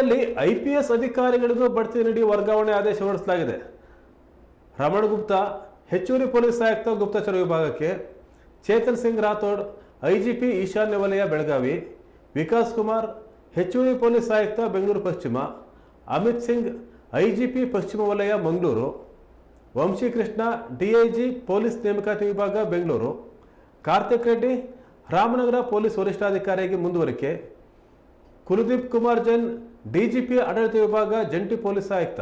ರಾಜ್ಯದಲ್ಲಿ I P S ಅಧಿಕಾರಿಗಳಿಗೂ ಬಡ್ತಿ ನೀಡಿ ವರ್ಗಾವಣೆ ಆದೇಶ ಹೊರಡಿಸಲಾಗಿದೆ. ರಮಣ ಗುಪ್ತಾ, ಹೆಚ್ಚುವರಿ ಪೊಲೀಸ್ ಆಯುಕ್ತ ಗುಪ್ತಚರ ವಿಭಾಗಕ್ಕೆ ಚೇತನ್ ಸಿಂಗ್ ರಾಥೋಡ್, ಐಜಿಪಿ ಈಶಾನ್ಯ ವಲಯ ಬೆಳಗಾವಿ, ವಿಕಾಸ್ ಕುಮಾರ್, ಹೆಚ್ಚುವರಿ ಪೊಲೀಸ್ ಆಯುಕ್ತ ಬೆಂಗಳೂರು ಪಶ್ಚಿಮ, ಅಮಿತ್ ಸಿಂಗ್, ಐಜಿಪಿ ಪಶ್ಚಿಮ ವಲಯ ಮಂಗಳೂರು, ವಂಶಿಕೃಷ್ಣ, ಡಿಐಜಿ ಪೊಲೀಸ್ ನೇಮಕಾತಿ ವಿಭಾಗ ಬೆಂಗಳೂರು, ಕಾರ್ತಿಕ್ ರೆಡ್ಡಿ, ರಾಮನಗರ ಪೊಲೀಸ್ ವರಿಷ್ಠಾಧಿಕಾರಿಯಾಗಿ ಮುಂದುವರಿಕೆ, ಕುಲದೀಪ್ ಕುಮಾರ್ ಜೈನ್ ಡಿಜಿಪಿ ಆಡಳಿತ ವಿಭಾಗ ಜಂಟಿ ಪೊಲೀಸ್ ಆಯುಕ್ತ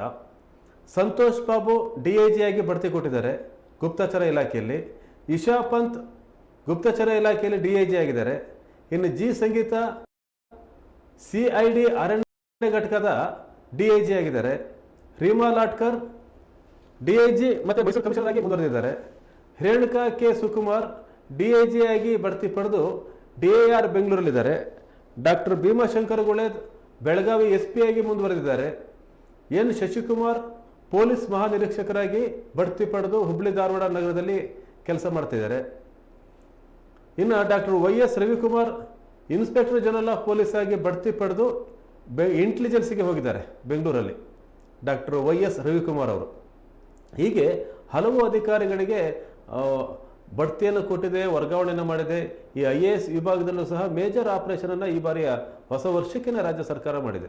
ಸಂತೋಷ್ ಬಾಬು ಡಿಐಜಿಯಾಗಿ ಬಡ್ತಿ ಕೊಟ್ಟಿದ್ದಾರೆ ಗುಪ್ತಚರ ಇಲಾಖೆಯಲ್ಲಿ. ಇಶಾ ಪಂತ್ ಗುಪ್ತಚರ ಇಲಾಖೆಯಲ್ಲಿ ಡಿಐಜಿ ಆಗಿದ್ದಾರೆ. ಇನ್ನು ಜಿ ಸಂಗೀತ ಸಿ ಐ ಅರಣ್ಯ ಘಟಕದ ಡಿಐಜಿ ಆಗಿದ್ದಾರೆ. ರೀಮಾ ಲಾಟ್ಕರ್ ಡಿಐಜಿ ಮತ್ತು ಮೈಸೂರು ಕಮಿಷನರ್ ಆಗಿ ಮುಂದುವರೆದಿದ್ದಾರೆ. ರೇಣುಕಾ ಕೆ ಸುಕುಮಾರ್ ಡಿಐಜಿ ಆಗಿ ಬಡ್ತಿ ಪಡೆದು DAR ಬೆಂಗಳೂರಲ್ಲಿದ್ದಾರೆ. Doctor Bhimashankar Guled Belagavi S P ಆಗಿ ಮುಂದುವರೆದಿದ್ದಾರೆ. ಎನ್ ಶಶಿಕುಮಾರ್ ಪೊಲೀಸ್ ಮಹಾನಿರೀಕ್ಷಕರಾಗಿ ಬಡ್ತಿ ಪಡೆದು ಹುಬ್ಳಿ ಧಾರವಾಡ ನಗರದಲ್ಲಿ ಕೆಲಸ ಮಾಡ್ತಿದ್ದಾರೆ. ಇನ್ನು doctor Y S Ravikumar inspector general of police ಆಗಿ ಬಡ್ತಿ ಪಡೆದು ಬೆ ಇಂಟೆಲಿಜೆನ್ಸ್ಗೆ ಹೋಗಿದ್ದಾರೆ ಬೆಂಗಳೂರಲ್ಲಿ, ಡಾಕ್ಟರ್ ವೈ ಎಸ್ ರವಿಕುಮಾರ್ ಅವರು. ಹೀಗೆ ಹಲವು ಅಧಿಕಾರಿಗಳಿಗೆ ಬಡ್ತಿಯನ್ನು ಕೊಟ್ಟಿದೆ, ವರ್ಗಾವಣೆಯನ್ನು ಮಾಡಿದೆ. ಈ ಐ ಎ ಎಸ್ ವಿಭಾಗದಲ್ಲೂ ಸಹ ಮೇಜರ್ ಆಪರೇಷನನ್ನು ಈ ಬಾರಿಯ ಹೊಸ ವರ್ಷಕ್ಕೇ ರಾಜ್ಯ ಸರ್ಕಾರ ಮಾಡಿದೆ.